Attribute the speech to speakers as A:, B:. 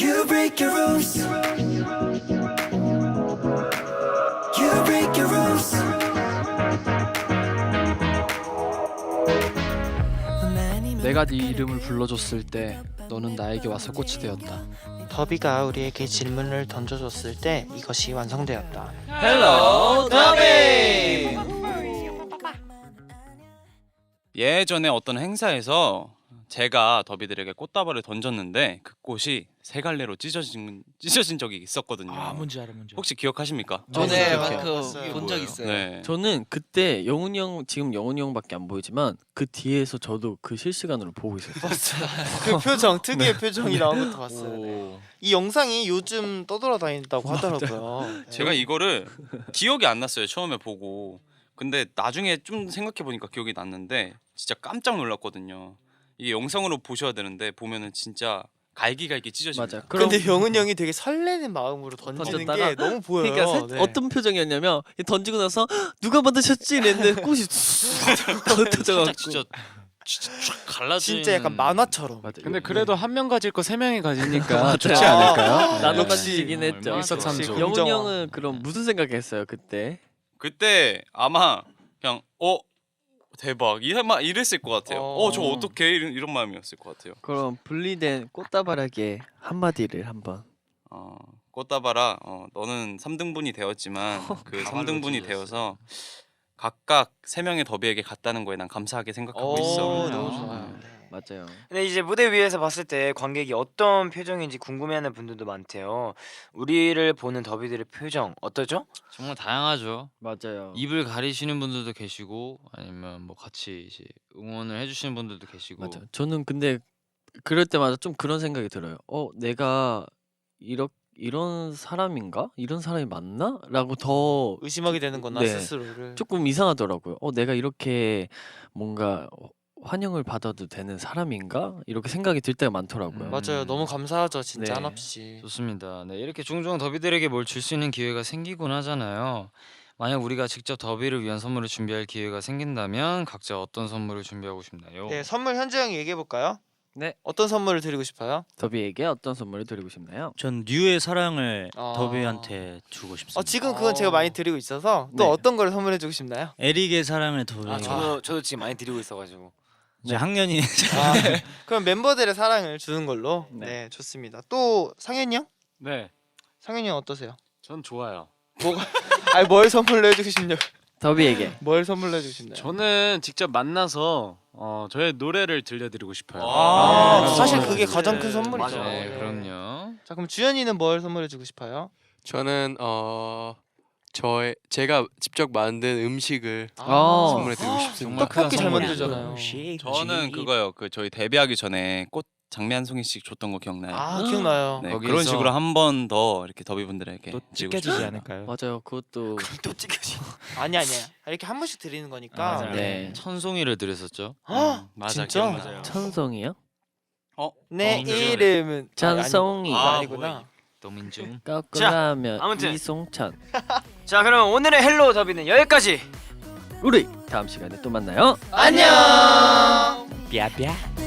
A: You break your rules. You break your rules.
B: 내가 네 이름을 불러줬을 때 너는 나에게 와서 꽃이 되었다.
C: 더비가 우리에게 질문을 던져줬을 때 이것이 완성되었다.
D: 헬로 더비 예전에 어떤 행사에서 제가 더비들에게 꽃다발을 던졌는데 그 꽃이 세 갈래로 찢어진 찢어진 적이 있었거든요.
E: 아 뭔지 알아 뭔지.
D: 혹시 기억하십니까?
B: 저는
F: 네,
B: 기억해요.
F: 그 본 적
D: 뭐예요?
F: 있어요.
D: 네.
B: 저는 그때 영훈이 형 지금 영훈이 형밖에 안 보이지만 그 뒤에서 저도 그 실시간으로 보고 있었어요.
C: 그 표정 특유의 표정이 나온 것도 봤어요. 네.
E: 오.
C: 이 영상이 요즘 떠돌아다닌다고 하더라고요.
D: 제가 이거를 기억이 안 났어요. 처음에 보고. 근데 나중에 좀 생각해 보니까 기억이 났는데 진짜 깜짝 놀랐거든요. 이게 영상으로 보셔야 되는데 보면은 진짜 갈기갈기 찢어집니다.
B: 맞아. 그럼
C: 근데 영은 형이 되게 설레는 마음으로 던지는
B: 던졌다가
C: 게 너무 보여요.
B: 그러니까 살-
C: 네.
B: 어떤 표정이었냐면 던지고 나서 누가 만드셨지 이랬는데 꽃이 터져가지고
E: 살짝 진짜 진짜 쫙 갈라진.
C: 진짜 약간 만화처럼.
B: 맞아.
E: 근데 그래도 한 명 가질 거 세 명이 가지니까
B: 맞아요.
E: 좋지 않을까요?
B: 나눠
C: 역시
B: 가지긴 했죠.
E: 얼마나 일석삼조.
B: 영훈. 형은 그럼 무슨 생각했어요 그때?
D: 그때 아마 그냥 어 대박 이마 이랬을 것 같아요.
C: 어.
D: 어저 어떻게 이런, 이런 마음이었을 것 같아요.
B: 그럼 분리된 꽃다발에게 한마디를 한번.
D: 어 꽃다발아 어, 너는 3등분이 되었지만 그
E: 가발로
D: 3등분이
E: 찢어졌어.
D: 되어서 각각 세 명의 더비에게 갔다는 거에 난 감사하게 생각하고
C: 오,
D: 있어.
C: 너무
D: 어.
C: 좋아요.
B: 맞아요.
F: 근데 이제 무대 위에서 봤을 때 관객이 어떤 표정인지 궁금해하는 분들도 많대요. 우리를 보는 더비들의 표정 어떠죠?
E: 정말 다양하죠.
B: 맞아요.
E: 입을 가리시는 분들도 계시고 아니면 뭐 같이 이제 응원을 해주시는 분들도 계시고.
B: 맞아. 저는 근데 그럴 때마다 좀 그런 생각이 들어요. 어, 내가 이렇 이런 사람인가? 이런 사람이 맞나?라고 더
C: 의심하게 되는 거나
B: 네.
C: 스스로를.
B: 조금 이상하더라고요. 어, 내가 이렇게 뭔가 환영을 받아도 되는 사람인가? 이렇게 생각이 들 때가 많더라고요.
E: 음.
C: 맞아요. 너무 감사하죠. 진짜
B: 네.
C: 한없이.
E: 좋습니다. 네 이렇게 종종 더비들에게 뭘 줄 수 있는 기회가 생기곤 하잖아요. 만약 우리가 직접 더비를 위한 선물을 준비할 기회가 생긴다면 각자 어떤 선물을 준비하고 싶나요?
C: 네, 선물 현재 형이 얘기해 볼까요?
B: 네.
C: 어떤 선물을 드리고 싶어요?
B: 더비에게 어떤 선물을 드리고 싶나요?
G: 전 뉴의 사랑을
C: 아.
G: 더비한테 주고 싶습니다.
C: 어, 지금 그건 제가
F: 어.
C: 많이 드리고 있어서 또
B: 네.
C: 어떤 걸 선물해 주고 싶나요?
G: 에릭의 사랑을 더비.
F: 아 저도 저도 지금 많이 드리고 있어가지고.
G: 이제 학년이
C: 아, 그럼 멤버들의 사랑을 주는 걸로. 네,
B: 네.
C: 좋습니다. 또 상현이 형?
E: 네,
C: 상현이 형 어떠세요?
E: 전 좋아요.
C: 아니 뭘 선물로 해주고 싶냐고.
B: 더비에게
C: 뭘 선물로 해주고 싶나요?
E: 저는 직접 만나서 어, 저의 노래를 들려드리고 싶어요.
C: 아,
D: 아,
C: 사실
D: 그렇죠.
C: 그게 가장 큰
D: 네,
C: 선물이죠.
F: 맞아요.
E: 네, 그럼요.
C: 자 그럼 주현이는 뭘 선물해 주고 싶어요?
H: 저는 어 저의 제가 직접 만든 음식을
B: 아.
H: 선물해 드리고 싶습니다.
E: 정말
C: 떡볶이
E: 잘큰
C: 만들잖아요.
D: 저는 그거요. 그 저희 데뷔하기 전에 꽃 장미 한 송이씩 줬던 거 기억나요?
C: 아 기억나요.
D: 네,
E: 거기에서-
D: 그런 식으로 한 번 더 이렇게 더비분들에게
G: 또
D: 드리고
G: 찢겨지지
D: 싶습니다.
G: 않을까요?
B: 맞아요. 그것도
F: 또 찍혀지.
C: 아니 아니야. 이렇게 한 번씩 드리는 거니까.
E: 맞아요.
B: 네.
E: 천송이를 드렸었죠.
C: 헉,
D: 음, 맞아,
C: 진짜?
D: 기억나요.
B: 천성이요?
D: 어?
C: 내
D: 어, 그죠.
C: 이름은 아니,
D: 아,
C: 아니, 구나
E: 도민중.
F: 아무튼.
B: 이송찬
F: 자 그러면 오늘의 헬로 더비는 여기까지.
B: 우리 다음 시간에 또 만나요.
C: 안녕.
G: 삐아삐아.